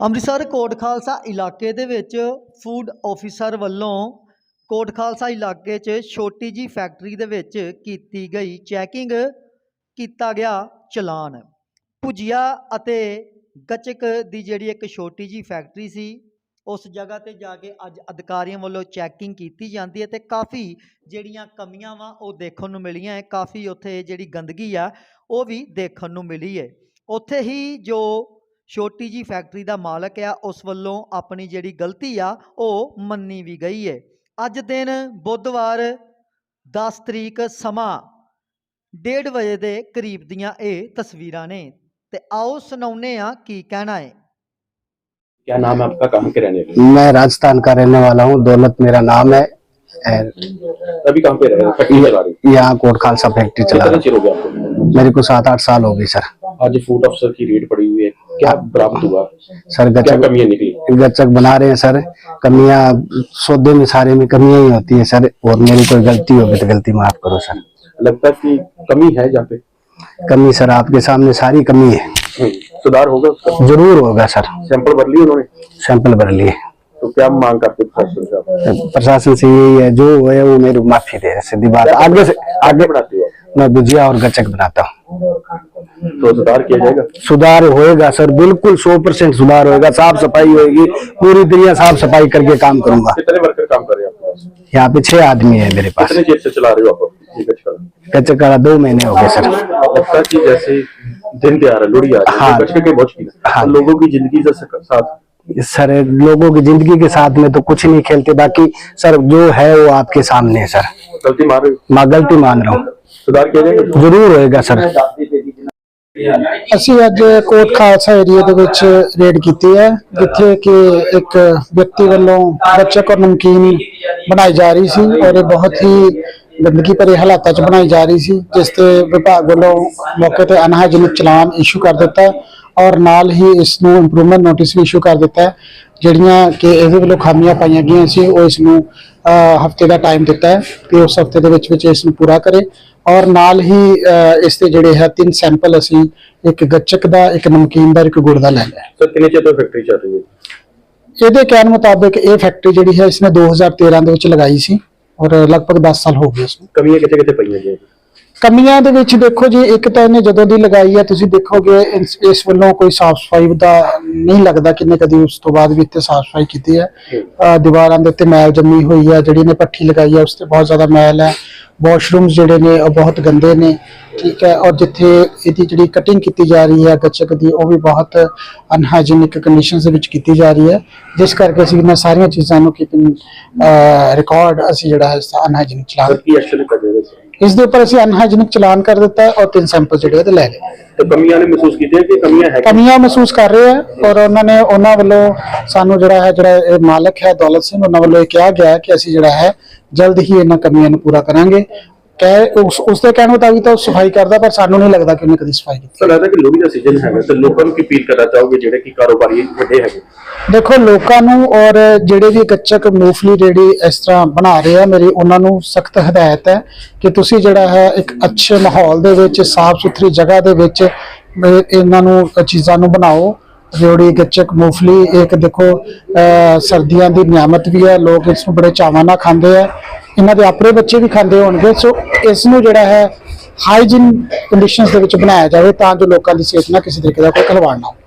ਅੰਮ੍ਰਿਤਸਰ ਕੋਟ ਖਾਲਸਾ ਇਲਾਕੇ ਦੇ ਵਿੱਚ ਫੂਡ ਆਫੀਸਰ ਵੱਲੋਂ ਕੋਟ ਖਾਲਸਾ ਇਲਾਕੇ 'ਚ ਛੋਟੀ ਜੀ ਫੈਕਟਰੀ ਦੇ ਵਿੱਚ ਕੀਤੀ ਗਈ ਚੈਕਿੰਗ ਕੀਤਾ ਗਿਆ ਚਲਾਨ। ਭੁਜੀਆ ਅਤੇ ਗੱਚਕ ਦੀ ਜਿਹੜੀ ਇੱਕ ਛੋਟੀ ਜੀ ਫੈਕਟਰੀ ਸੀ, ਉਸ ਜਗ੍ਹਾ ਤੇ ਜਾ ਕੇ ਅੱਜ ਅਧਿਕਾਰੀਆਂ ਵੱਲੋਂ ਚੈਕਿੰਗ ਕੀਤੀ ਜਾਂਦੀ ਹੈ ਤੇ ਕਾਫੀ ਜਿਹੜੀਆਂ ਕਮੀਆਂ ਵਾ ਉਹ ਦੇਖਣ ਨੂੰ ਮਿਲੀਆਂ ਹੈ, ਕਾਫੀ ਉੱਥੇ ਜਿਹੜੀ ਗੰਦਗੀ ਆ ਉਹ ਵੀ ਦੇਖਣ ਨੂੰ ਮਿਲੀ ਹੈ। ਉੱਥੇ ਹੀ ਜੋ ਛੋਟੀ ਜੀ ਫੈਕਟਰੀ ਦਾ ਮਾਲਕ ਆ ਉਸ ਵੱਲੋਂ ਆਪਣੀ ਜਿਹੜੀ ਗਲਤੀ ਆ ਉਹ ਮੰਨੀ ਵੀ ਗਈ ਹੈ ਅੱਜ ਦਿਨ ਬੁੱਧਵਾਰ 10 ਤਰੀਕ ਸਮਾਂ 1:30 ਵਜੇ ਦੇ ਕਰੀਬ ਦੀਆਂ ਇਹ ਤਸਵੀਰਾਂ ਨੇ ਤੇ ਆਓ ਸੁਣਾਉਨੇ ਆ ਕੀ ਕਹਿਣਾ ਹੈ क्या नाम है आपका कहाँ के रहने वाले मैं राजस्थान का रहने वाला हूँ दौलत मेरा नाम है और अभी कहाँ पे रह रहे हैं फैक्ट्री चला रही यहाँ कोट खालसा फैक्ट्री चला कितना रहा चिर हो गया आपको हूँ। मेरे को सात आठ साल हो गए सर आज फूड अफसर की रेड पड़ी हुई है क्या बरामद हुआ? सर गचक कमियाँ निकली? गचक बना रहे हैं सर। कमियाँ सौदे में सारे में कमियाँ ही होती है सर और मेरी कोई गलती होगी तो गलती माफ़ करो सर। लगता है कि कमी है जहाँ पे? कमी सर आपके सामने सारी कमी है। हम्म, सुधार होगा उसका? ज़रूर होगा सर। सैंपल भर लिए उन्होंने? सैंपल भर लिए। तो क्या मांग करते प्रशासन प्रशासन से यही है जो है वो मेरी माफ़ी दे सीधी बात। आगे से आगे बढ़ाते हो? मैं भुजिया और गचक बनाता हूँ। तो सुधार किया जाएगा? सुधार होएगा सर बिल्कुल सौ परसेंट सुधार होएगा साफ़ सफ़ाई होगी पूरी दुनिया साफ़ सफ़ाई करके काम करूँगा। कितने वर्कर काम कर रहे हैं यहाँ पे छह आदमी है मेरे पास। कितने चेर से चला रहे हो आप? ये कचरा कच्चे का दो महीने हो गए सर। लगता कि जैसे दिन त्योहार है लोहड़ी आ रही है। के बहुत लोगों की ज़िंदगी साथ। सर लोगों की ज़िंदगी के साथ में तो कुछ नहीं खेलते बाकी सर जो है वो आपके सामने है सर। गलती मार रहे मैं गलती मान रहा हूँ। सुधार किया जाएगा? ज़रूर होएगा सर। ਅਸੀਂ ਅੱਜ ਕੋਟ ਖਾਲਸਾ ਏਰੀਆ ਦੇ ਵਿੱਚ ਰੇਡ ਕੀਤੀ ਹੈ, ਜਿੱਥੇ ਕਿ ਇੱਕ ਵਿਅਕਤੀ ਵੱਲੋਂ ਬੱਚਕ ਔਰ ਨਮਕੀਨ ਬਣਾਈ ਜਾ ਰਹੀ ਸੀ ਔਰ ਇਹ ਬਹੁਤ ਹੀ ਗੰਦਗੀ ਭਰੇ ਹਾਲਾਤਾਂ 'ਚ ਬਣਾਈ ਜਾ ਰਹੀ ਸੀ, ਜਿਸ ਤੇ ਵਿਭਾਗ ਵੱਲੋਂ ਮੌਕੇ ਤੇ ਅਨਹਾਈਜੀਨਿਕ ਚਲਾਨ ਇਸ਼ੂ ਕਰ ਦਿੱਤਾ। ਔਰ ਨਾਲ ਹੀ ਇਸ ਨੂੰ ਇੰਪਰੂਵਮੈਂਟ ਨੋਟਿਸ ਵੀ ਇਸ਼ੂ ਕਰ ਦਿੱਤਾ ਹੈ ਜਿਹੜੀਆਂ ਕਿ ਇਹਦੇ ਵੱਲੋਂ ਖਾਮੀਆਂ ਪਾਈਆਂ ਗਈਆਂ ਸੀ ਉਹ ਇਸ ਨੂੰ ਹਫ਼ਤੇ ਦਾ ਟਾਈਮ ਦਿੱਤਾ ਹੈ ਕਿ ਉਸ ਹਫ਼ਤੇ ਦੇ ਵਿੱਚ ਵਿੱਚ ਇਸ ਨੂੰ ਪੂਰਾ ਕਰੇ। ਔਰ ਨਾਲ ਹੀ ਇਸ ਤੇ ਜਿਹੜੇ ਹੈ ਤਿੰਨ ਸੈਂਪਲ ਅਸੀਂ ਇੱਕ ਗੱਚਕ ਦਾ ਇੱਕ ਨਮਕੀਨ ਦਾ ਇੱਕ ਗੁੜ ਦਾ ਲੈ ਲਿਆ ਸਰ ਕਿੰਨੇ ਚਿਰ ਤੋਂ ਫੈਕਟਰੀ ਚੱਲ ਰਹੀ ਹੈ? ਇਹਦੇ ਕਹਿਣ ਮੁਤਾਬਕ ਇਹ ਫੈਕਟਰੀ ਜਿਹੜੀ ਹੈ ਇਸਨੇ 2013 ਦੇ ਵਿੱਚ ਲਗਾਈ ਸੀ ਔਰ ਲਗਭਗ 10 ਸਾਲ ਹੋ ਗਏ ਇਸ ਨੂੰ। ਕਮੀਆਂ ਕਿਤੇ ਕਿਤੇ ਪਈਆਂ ਜੀ? ਕਮੀਆਂ ਦੇ ਵਿੱਚ ਦੇਖੋ ਜੀ ਇੱਕ ਤਾਂ ਇਹਨੇ ਜਦੋਂ ਦੀ ਲਗਾਈ ਹੈ ਤੁਸੀਂ ਦੇਖੋਗੇ ਇਸ ਵੱਲੋਂ ਕੋਈ ਸਾਫ਼ ਸਫ਼ਾਈ ਦਾ ਨਹੀਂ ਲੱਗਦਾ ਕਿ ਇਹਨੇ ਕਦੀ ਉਸ ਤੋਂ ਬਾਅਦ ਵੀ ਇੱਥੇ ਸਾਫ਼ ਸਫ਼ਾਈ ਕੀਤੀ ਹੈ। ਦੀਵਾਰਾਂ ਦੇ ਉੱਤੇ ਮੈਲ ਜੰਮੀ ਹੋਈ ਹੈ ਜਿਹੜੀ ਨੇ ਪੱਠੀ ਲਗਾਈ ਹੈ ਉਸ ਤੇ ਬਹੁਤ ਜ਼ਿਆਦਾ ਮੈਲ ਹੈ ਵਾਸ਼ਰੂਮਸ ਜਿਹੜੇ ਨੇ ਉਹ ਬਹੁਤ ਗੰਦੇ ਨੇ ਠੀਕ ਹੈ ਔਰ ਜਿੱਥੇ ਇਹਦੀ ਜਿਹੜੀ ਕਟਿੰਗ ਕੀਤੀ ਜਾ ਰਹੀ ਹੈ ਗੱਚਕ ਦੀ ਉਹ ਵੀ ਬਹੁਤ ਅਨਹਾਈਜੀਨਿਕ ਕੰਡੀਸ਼ਨਸ ਦੇ ਵਿੱਚ ਕੀਤੀ ਜਾ ਰਹੀ ਹੈ ਜਿਸ ਕਰਕੇ ਅਸੀਂ ਇਹਨਾਂ ਸਾਰੀਆਂ ਚੀਜ਼ਾਂ ਨੂੰ ਕੀਪਿੰਗ ਰਿਕਾਰਡ ਅਸੀਂ ਜਿਹੜਾ ਹੈ ਅਨਹਾਈਜੀਨਿਕ ਚਲਾ ਲਿਆ ਜਾਏਗਾ ਇਸ ਦੇ ਉੱਪਰ ਅਸੀਂ ਅਨਹਾਈਜੀਨਿਕ ਚਲਾਨ ਕਰ ਦਿੱਤਾ ਹੈ ਔਰ ਤਿੰਨ ਸੈਂਪਲ ਜਿਹੜੇ ਉਹਦੇ ਲੈ ਲਏ। ਤੇ ਕਮੀਆਂ ਨੇ ਮਹਿਸੂਸ ਕੀਤੀਆਂ ਕਿ ਕਮੀਆਂ ਹੈ ਕਮੀਆਂ ਮਹਿਸੂਸ ਕਰ ਰਹੇ ਆ ਔਰ ਉਹਨਾਂ ਨੇ ਉਹਨਾਂ ਵੱਲੋਂ ਸਾਨੂੰ ਜਿਹੜਾ ਹੈ ਜਿਹੜਾ ਇਹ ਮਾਲਕ ਹੈ ਦੌਲਤ ਸਿੰਘ ਉਹਨਾਂ ਵੱਲੋਂ ਇਹ ਕਿਹਾ ਗਿਆ ਕਿ ਅਸੀਂ ਜਿਹੜਾ ਹੈ ਜਲਦ ਹੀ ਇਹਨਾਂ ਕਮੀਆਂ ਨੂੰ ਪੂਰਾ ਕਰਾਂਗੇ ਕਹਿ ਉਸ ਉਸ ਦੇ ਕਹਿਣ ਮੁਤਾਬਿਕ ਤਾਂ ਉਹ ਸਫ਼ਾਈ ਕਰਦਾ ਪਰ ਸਾਨੂੰ ਨਹੀਂ ਲੱਗਦਾ ਕਿ ਉਹਨੇ ਕਦੀ ਸਫ਼ਾਈ ਕੀਤੀ। ਸਰ ਲੱਗਦਾ ਕਿ ਲੋਹੜੀ ਦਾ ਸੀਜ਼ਨ ਹੈਗਾ ਤੇ ਲੋਕਾਂ ਨੂੰ ਕੀ ਅਪੀਲ ਕਰਨਾ ਚਾਹੋਗੇ ਜਿਹੜੇ ਕਿ ਕਾਰੋਬਾਰੀ ਵੱਡੇ ਹੈਗੇ? ਦੇਖੋ ਲੋਕਾਂ ਨੂੰ ਔਰ ਜਿਹੜੇ ਵੀ ਗੱਚਕ ਮੂੰਗਫਲੀ ਰੇੜੀ ਇਸ ਤਰ੍ਹਾਂ ਬਣਾ ਰਹੇ ਆ ਮੇਰੀ ਉਹਨਾਂ ਨੂੰ ਸਖਤ ਹਦਾਇਤ ਹੈ ਕਿ ਤੁਸੀਂ ਜਿਹੜਾ ਹੈ ਇੱਕ ਅੱਛੇ ਮਾਹੌਲ ਦੇ ਵਿੱਚ ਸਾਫ਼ ਸੁਥਰੀ ਜਗ੍ਹਾ ਦੇ ਵਿੱਚ ਇਹ- ਇਹਨਾਂ ਨੂੰ ਚੀਜ਼ਾਂ ਨੂੰ ਬਣਾਓ। ਰੇੜੀ ਗੱਚਕ ਮੂੰਗਫਲੀ ਇੱਕ ਦੇਖੋ ਸਰਦੀਆਂ ਦੀ ਨਿਆਮਤ ਵੀ ਹੈ ਲੋਕ ਇਸ ਨੂੰ ਬੜੇ ਚਾਵਾਂ ਨਾਲ ਖਾਂਦੇ ਆ। ਇਹਨਾਂ ਦੇ ਆਪਣੇ ਬੱਚੇ ਵੀ ਖਾਂਦੇ ਹੋਣਗੇ ਸੋ ਇਸ ਨੂੰ ਜਿਹੜਾ ਹੈ ਹਾਈਜੀਨ ਕੰਡੀਸ਼ਨਸ ਦੇ ਵਿੱਚ ਬਣਾਇਆ ਜਾਵੇ ਤਾਂ ਜੋ ਲੋਕਾਂ ਦੀ ਸਿਹਤ ਨਾਲ ਕਿਸੇ ਤਰੀਕੇ ਦਾ ਕੋਈ ਖਿਲਵਾੜ ਨਾ ਹੋਵੇ।